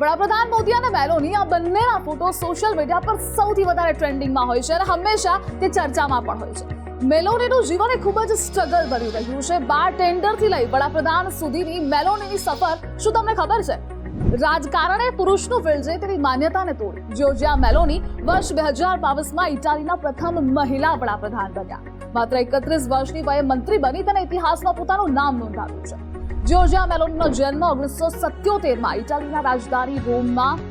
વડાપ્રધાન મોદી અને મેલોની આ બંનેના ફોટો સોશિયલ મીડિયા પર સૌથી વધારે ટ્રેન્ડિંગમાં હોય છે અને હંમેશા તે ચર્ચામાં પણ હોય છે. મેલોનીનું જીવન એ ખૂબ જ સ્ટ્રગલ ભર્યું રહ્યું છે. બાર ટેન્ડરથી લઈ વડાપ્રધાન સુધીની મેલોનીની સફર, શું તમને ખબર છે? રાજકારણે પુરુષનું છે તેની માન્યતાને તોડી. જ્યોર્જિયા મેલોની વર્ષ બે હજાર બાવીસમાં ઇટાલીના પ્રથમ મહિલા વડાપ્રધાન બન્યા. માત્ર એકત્રીસ વર્ષની વયે મંત્રી બની, તેને ઇતિહાસમાં પોતાનું નામ નોંધાવ્યું છે. જ્યોર્જિયા મેલોનીનો જન્મ ઓગણીસો સત્યોતેરમાં ઇટાલીના રાજધાની રોમમાં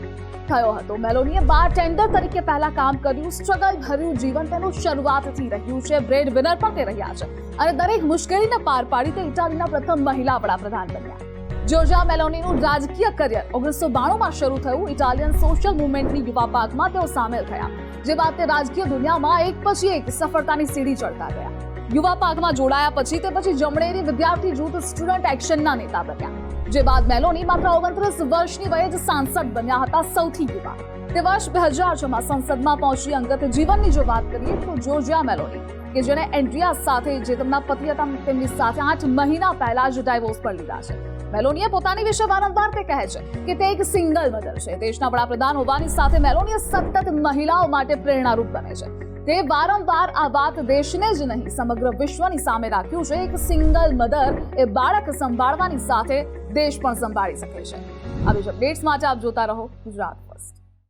થયો હતો. મેલોનીએ બાર ટેન્ડર તરીકે પહેલા કામ કર્યું. સ્ટ્રગલ ભર્યું જીવન તેનું શરૂઆતથી રહ્યું છે. બ્રેડ વિનર પણ તે રહ્યા છે. અને દરેક મુશ્કેલીને પાર પાડી તે ઇટાલીના પ્રથમ મહિલા વડાપ્રધાન બન્યા. જ્યોર્જિયા મેલોનીનું રાજકીય કરિયર ઓગણીસો બાણુંમાં શરૂ થયું. ઇટાલિયન સોશિયલ મુવમેન્ટની યુવા પાકમાં તેઓ સામેલ થયા. જે બાદ તે રાજકીય દુનિયામાં એક પછી એક સફળતાની સીડી ચડતા ગયા. યુવા પાકમાં જોડાયા પછી તે પછી જમણેરી વિદ્યાર્થી જૂથ સ્ટુડન્ટ એક્શનના નેતા બન્યા. જે બાદ મેલોની માત્ર ઓગણત્રીસ વર્ષની વયે જ સાંસદ બન્યા હતા સૌથી યુવા. તે વર્ષ બે હજાર છમાં સંસદમાં પહોંચી અંગત જીવનની જો વાત કરીએ તો જોર્જિયા મેલોની, કે જેણે એન્ડ્રિયા સાથે, જે તેમના પતિ હતા, તેમની સાથે આઠ મહિના પહેલા જ ડાયવોર્સ પર લીધા છે. મેલોનીએ પોતાની વિશે વારંવાર તે કહે છે કે તે એક સિંગલ મધર છે. દેશના વડાપ્રધાન હોવાની સાથે મેલોનીએ સતત મહિલાઓ માટે પ્રેરણારૂપ બને છે. તે વારંવાર આ વાત દેશને જ નહીં, સમગ્ર વિશ્વની સામે રાખ્યું છે. એક સિંગલ મધર એ બાળક સંભાળવાની સાથે દેશ પણ સંભાળી શકે છે. આવી જ અપડેટ્સ માટે આપ જોતા રહો ગુજરાત ફર્સ્ટ